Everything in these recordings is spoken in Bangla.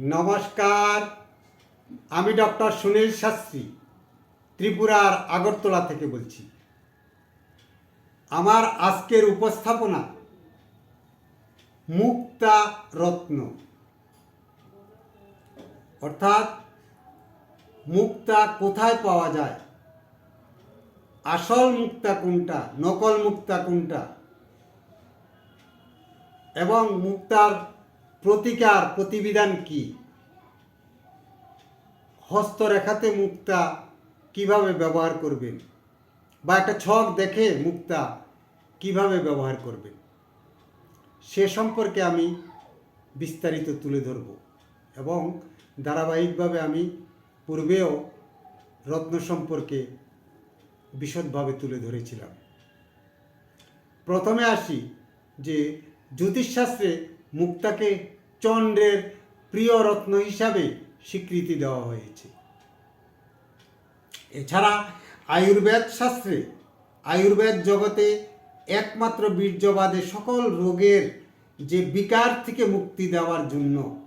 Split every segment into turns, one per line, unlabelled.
নমস্কার, আমি ডক্টর সুনীল শাস্ত্রী, ত্রিপুরার আগরতলা থেকে বলছি। আমার আজকের উপস্থাপনা মুক্তা রত্ন। অর্থাৎ মুক্তা কোথায় পাওয়া যায়? আসল মুক্তা কোনটা, নকল মুক্তা কোনটা? এবং মুক্তার প্রতিকার, প্রতিবিধান কি? হস্তরেখাতে মুক্তা কীভাবে ব্যবহার করবেন? বা একটা ছক দেখে মুক্তা কীভাবে ব্যবহার করবেন? সে সম্পর্কে আমি বিস্তারিত তুলে ধরব এবং ধারাবাহিকভাবে আমি পূর্বেও রত্ন সম্পর্কে বিশদভাবে তুলে ধরেছিলাম। প্রথমে আসি যে জ্যোতিষশাস্ত্রে মুক্তাকে চন্দ্রের প্রিয় রত্ন হিসাবে স্বীকৃতি দেওয়া হয়েছে। এছাড়া আয়ুর্বেদ শাস্ত্রে, আয়ুর্বেদ জগতে একমাত্র বীর্যবাদে সকল রোগের যে বিকার থেকে মুক্তি দেওয়ার জন্য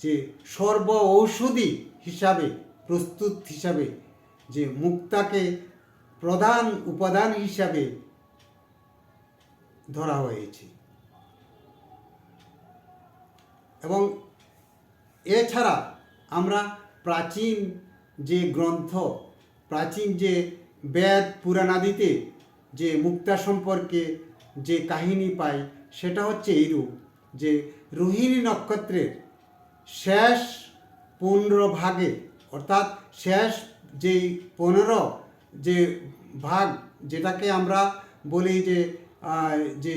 যে সর্ব ঔষধি হিসাবে, প্রস্তুত হিসাবে, যে মুক্তাকে প্রধান উপাদান হিসাবে ধরা হয়েছে। এবং এছাড়া আমরা প্রাচীন যে গ্রন্থ, প্রাচীন যে বেদ পুরাণাদিতে যে মুক্তা সম্পর্কে যে কাহিনী পাই, সেটা হচ্ছে এইরূপ যে রোহিণী নক্ষত্রের শেষ পনেরো ভাগে, অর্থাৎ শেষ যেই পনেরো যে ভাগ, যেটাকে আমরা বলি যে যে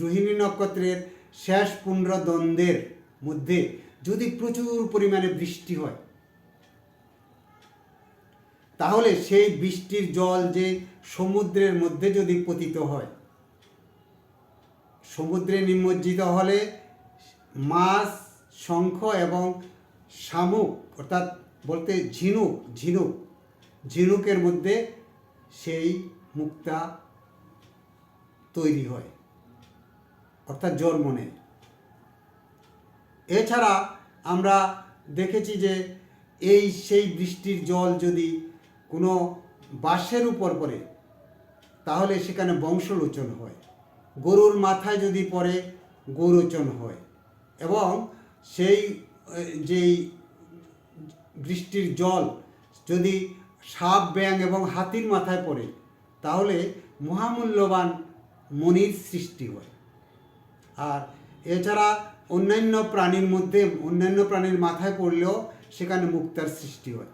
রোহিণী নক্ষত্রের শেষ পনেরো দ্বন্দ্বের মধ্যে যদি প্রচুর পরিমাণে বৃষ্টি হয়, তাহলে সেই বৃষ্টির জল যে সমুদ্রের মধ্যে যদি পতিত হয়, সমুদ্রে নিমজ্জিত হলে মাছ, শঙ্খ এবং শামুক, অর্থাৎ বলতে ঝিনুক ঝিনুক, ঝিনুকের মধ্যে সেই মুক্তা তৈরি হয়। অর্থাৎ জন্ম মনে এছাড়া আমরা দেখেছি যে এই সেই বৃষ্টির জল যদি কোনো বাঁশের উপর পড়ে, তাহলে সেখানে বংশলোচন হয়। গরুর মাথায় যদি পড়ে, গৌরোচন হয়। এবং সেই যেই বৃষ্টির জল যদি সাপ ব্যাং এবং হাতির মাথায় পড়ে, তাহলে মহামূল্যবান মনির সৃষ্টি হয়। আর এছাড়া অন্যান্য প্রাণীর মধ্যে, অন্যান্য প্রাণীর মাথায় পড়লেও সেখানে মুক্তার সৃষ্টি হয়।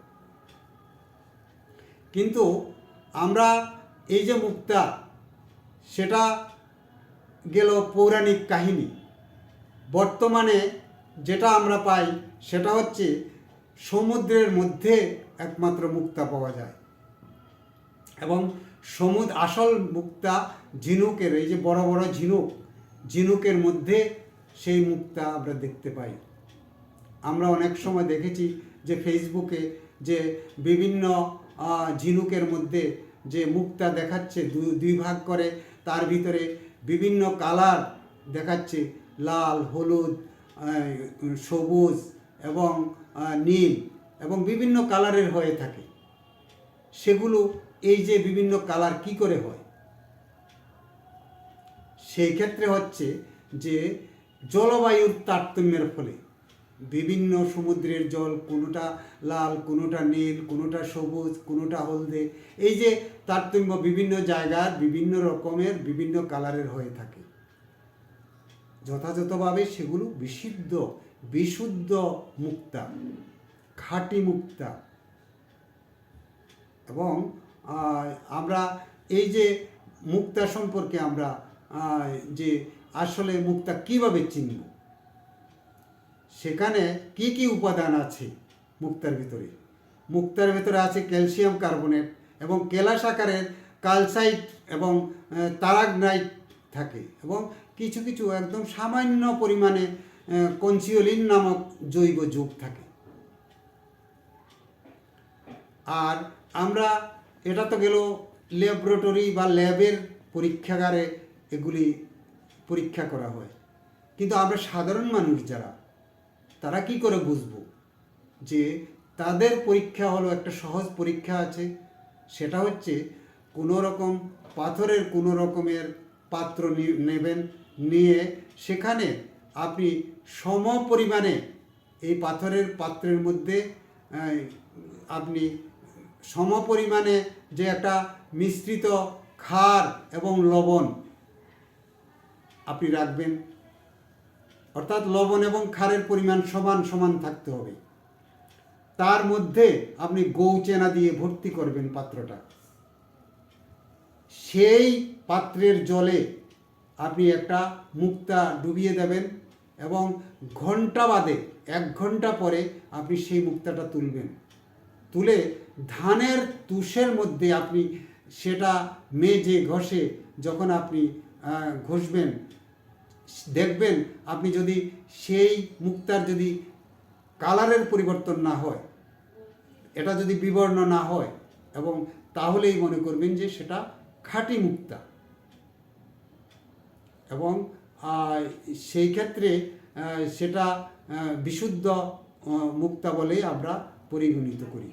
কিন্তু আমরা এই যে মুক্তা, সেটা গেল পৌরাণিক কাহিনী। বর্তমানে যেটা আমরা পাই, সেটা হচ্ছে সমুদ্রের মধ্যে একমাত্র মুক্তা পাওয়া যায়। এবং সমুদ্র আসল মুক্তা ঝিনুকের, এই যে বড় বড় ঝিনুক ঝিনুকের মধ্যে সেই মুক্তা আমরা দেখতে পাই। আমরা অনেক সময় দেখেছি যে ফেসবুকে যে বিভিন্ন ঝিনুকের মধ্যে যে মুক্তা দেখাচ্ছে দুই দুই ভাগ করে, তার ভিতরে বিভিন্ন কালার দেখাচ্ছে, লাল, হলুদ সবুজ এবং নীল এবং বিভিন্ন কালারের হয়ে থাকে। সেগুলো এই যে বিভিন্ন কালার কি করে হয়? সেই ক্ষেত্রে হচ্ছে যে জলবায়ুর তারতম্যের ফলে বিভিন্ন সমুদ্রের জল, কোনোটা লাল, কোনোটা নীল, কোনোটা সবুজ, কোনোটা হলদে, এই যে তারতম্য বিভিন্ন জায়গার, বিভিন্ন রকমের, বিভিন্ন কালারের হয়ে থাকে। যথাযথভাবে সেগুলো বিশুদ্ধ বিশুদ্ধ মুক্তা, খাঁটি মুক্তা। এবং আমরা এই যে মুক্তা সম্পর্কে আমরা যে আসলে মুক্তা কীভাবে চিনব? সেখানে কি কি উপাদান আছে মুক্তার ভিতরে? মুক্তার ভিতরে আছে ক্যালসিয়াম কার্বনেট এবং কেলাস আকারের কালসাইট এবং তারাগনাইট থাকে এবং কিছু কিছু একদম সামান্য পরিমাণে কনসিওলিন নামক জৈব যুগ থাকে। আর আমরা, এটা তো গেল ল্যাবরেটরি বা ল্যাবের পরীক্ষাগারে এগুলি পরীক্ষা করা হয়। কিন্তু আমরা সাধারণ মানুষ যারা, তারা কি করে বুঝব যে তাদের পরীক্ষা হলো একটা সহজ পরীক্ষা আছে? সেটা হচ্ছে কোনো রকম পাথরের কোনো রকমের পাত্র নেবেন, নিয়ে সেখানে আপনি সম পরিমাণে এই পাথরের পাত্রের মধ্যে আপনি সম পরিমাণে যে একটা মিশ্রিত ক্ষার এবং লবণ আপনি রাখবেন। অর্থাৎ লবণ এবং ক্ষারের পরিমাণ সমান সমান থাকতে হবে। তার মধ্যে আপনি গৌচেনা দিয়ে ভর্তি করবেন পাত্রটা। সেই পাত্রের জলে আপনি একটা মুক্তা ডুবিয়ে দেবেন এবং ঘণ্টা বাদে, এক ঘণ্টা পরে আপনি সেই মুক্তাটা তুলবেন। তুলে ধানের তুষের মধ্যে আপনি সেটা মেজে ঘষে যখন আপনি ঘষবেন দেখবেন আপনি যদি সেই মুক্তার যদি কালারের পরিবর্তন না হয়, এটা যদি বিবর্ণ না হয়, এবং তাহলেই মনে করবেন যে সেটা খাঁটি মুক্তা। এবং সেই ক্ষেত্রে সেটা বিশুদ্ধ মুক্তা বলেই আমরা পরিগণিত করি।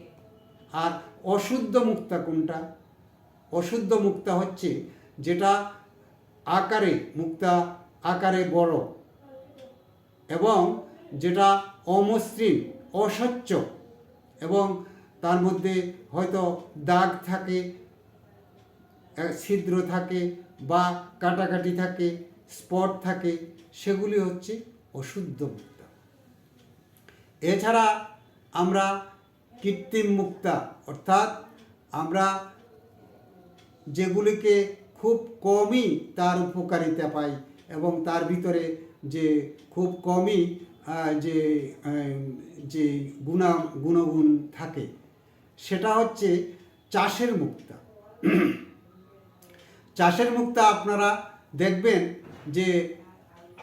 আর অশুদ্ধ মুক্তা কোনটা? অশুদ্ধ মুক্তা হচ্ছে যেটা আকারে মুক্তা আকারে বড় এবং যেটা অমসৃণ, অস্বচ্ছ, এবং তার মধ্যে হয়তো দাগ থাকে ছিদ্র থাকে, বা কাটাকাটি থাকে, স্পট থাকে, সেগুলি হচ্ছে অশুদ্ধ মুক্তা। এছাড়া আমরা কৃত্রিম মুক্তা, অর্থাৎ আমরা যেগুলিকে খুব কমই তার উপকারিতা পাই এবং তার ভিতরে যে খুব কমই যে যে গুণা, গুণগুণ থাকে, সেটা হচ্ছে চাষের মুক্তা। চাষের মুক্তা আপনারা দেখবেন যে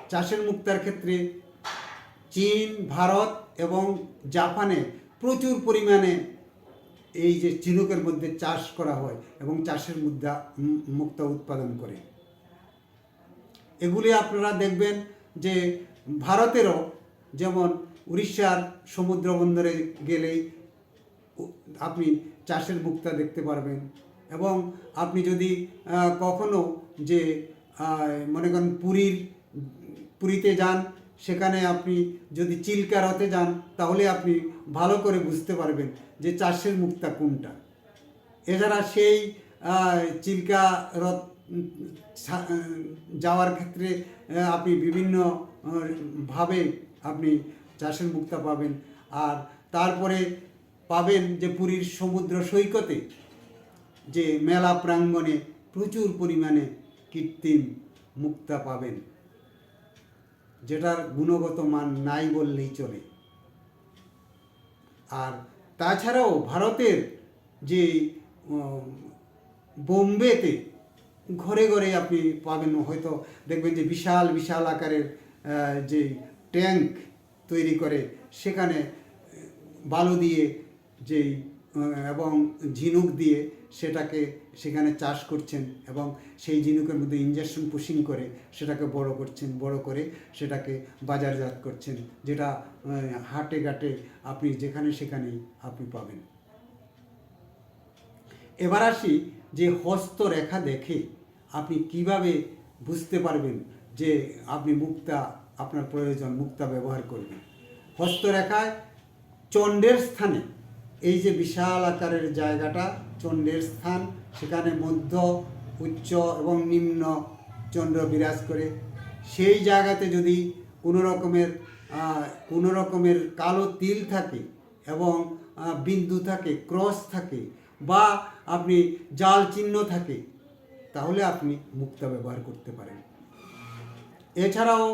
চাষের মুক্তার ক্ষেত্রে চীন, ভারত এবং জাপানে প্রচুর পরিমাণে এই যে চিনুকের মধ্যে চাষ করা হয় এবং চাষের মুদ্রা মুক্তা উৎপাদন করে। এগুলি আপনারা দেখবেন যে ভারতেরও যেমন উড়িষ্যার সমুদ্র বন্দরে গেলেই আপনি চাষের মুক্তা দেখতে পারবেন। এবং আপনি যদি কখনো যে মনে করেন পুরীর পুরীতে যান সেখানে আপনি যদি চিল্কা হ্রদে যান তাহলে আপনি ভালো করে বুঝতে পারবেন যে চাষের মুক্তা কোনটা। এছাড়া সেই চিল্কা আহ, যাওয়ার ক্ষেত্রে আপনি বিভিন্ন ভাবে আপনি চাষের মুক্তা পাবেন। আর তারপরে পাবেন যে পুরীর সমুদ্র সৈকতে যে মেলা প্রাঙ্গণে প্রচুর পরিমাণে কৃত্রিম মুক্তা পাবেন। যেটার গুণগত মান নাই বললেই চলে। আর তাছাড়াও ভারতের যে বোম্বেতে ঘরে ঘরে আপনি পাবেন। হয়তো দেখবেন যে বিশাল বিশাল আকারের যে ট্যাঙ্ক তৈরি করে, সেখানে বালু দিয়ে যেই এবং ঝিনুক দিয়ে সেটাকে সেখানে চাষ করছেন এবং সেই ঝিনুকের মধ্যে ইঞ্জেকশন পুশিং করে সেটাকে বড় করছেন, বড় করে সেটাকে বাজারজাত করছেন, যেটা হাটে ঘাটে আপনি যেখানে সেখানেই আপনি পাবেন। এবার আসি যে হস্তরেখা দেখে আপনি কীভাবে বুঝতে পারবেন যে আপনি মুক্তা, আপনার প্রয়োজন মুক্তা ব্যবহার করবেন? হস্তরেখায় চণ্ডের স্থানে, এই যে বিশাল আকারের জায়গাটা, চণ্ডের স্থান, সেখানে মধ্য, উচ্চ এবং নিম্ন চন্দ্র বিরাজ করে, সেই জায়গাতে যদি কোনো রকমের কোনো রকমের কালো তিল থাকে এবং বিন্দু থাকে, ক্রস থাকে বা আপনি জাল চিহ্ন থাকে তাহলে আপনি মুক্তা ব্যবহার করতে পারেন। এছাড়াও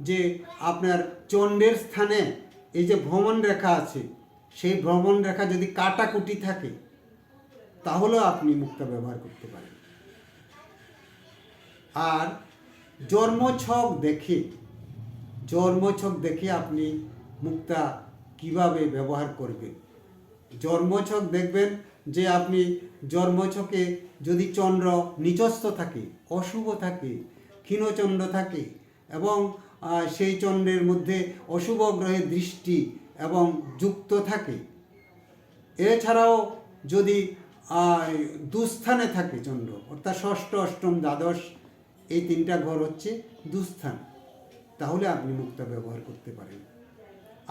যে আপনার চণ্ডের স্থানে এই যে ভ্রমণ রেখা আছে, সেই ভ্রমণ রেখা যদি কাটাকুটি থাকে, তাহলেও আপনি মুক্তা ব্যবহার করতে পারেন। আর জন্মছক দেখে জন্মছক দেখে আপনি মুক্তা কীভাবে ব্যবহার করবেন? জন্মছক দেখবেন যে আপনি জন্মছকে যদি চন্দ্র নিচস্থ থাকে, অশুভ থাকে, ক্ষীণচন্দ্র থাকে এবং সেই চন্দ্রের মধ্যে অশুভ গ্রহের দৃষ্টি এবং যুক্ত থাকে, এছাড়াও যদি দুস্থানে থাকে চন্দ্র, অর্থাৎ ষষ্ঠ, অষ্টম, দ্বাদশ, এই তিনটা ঘর হচ্ছে দুস্থান, তাহলে আপনি মুক্তা ব্যবহার করতে পারেন।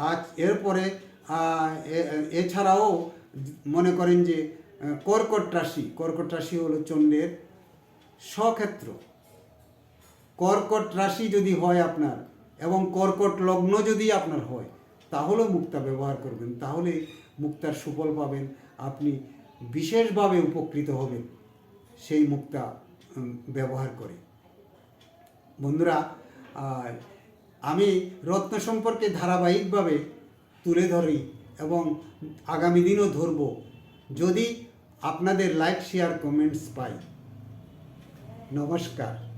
আজ এরপরে এছাড়াও মনে করেন যে কর্কট রাশি কর্কট রাশি হলো চন্দ্রের স্বক্ষেত্র। কর্কট রাশি যদি হয় আপনার এবং কর্কট লগ্ন যদি আপনার হয়, তাহলেও মুক্তা ব্যবহার করবেন, তাহলে মুক্তার সুফল পাবেন, আপনি বিশেষভাবে উপকৃত হবেন, সেই মুক্তা ব্যবহার করে। বন্ধুরা আমি রত্ন সম্পর্কে ধারাবাহিকভাবে তুলে ধরি। এবং আগামী দিনও ধরব। যদি আপনাদের লাইক শেয়ার কমেন্টস পাই। নমস্কার।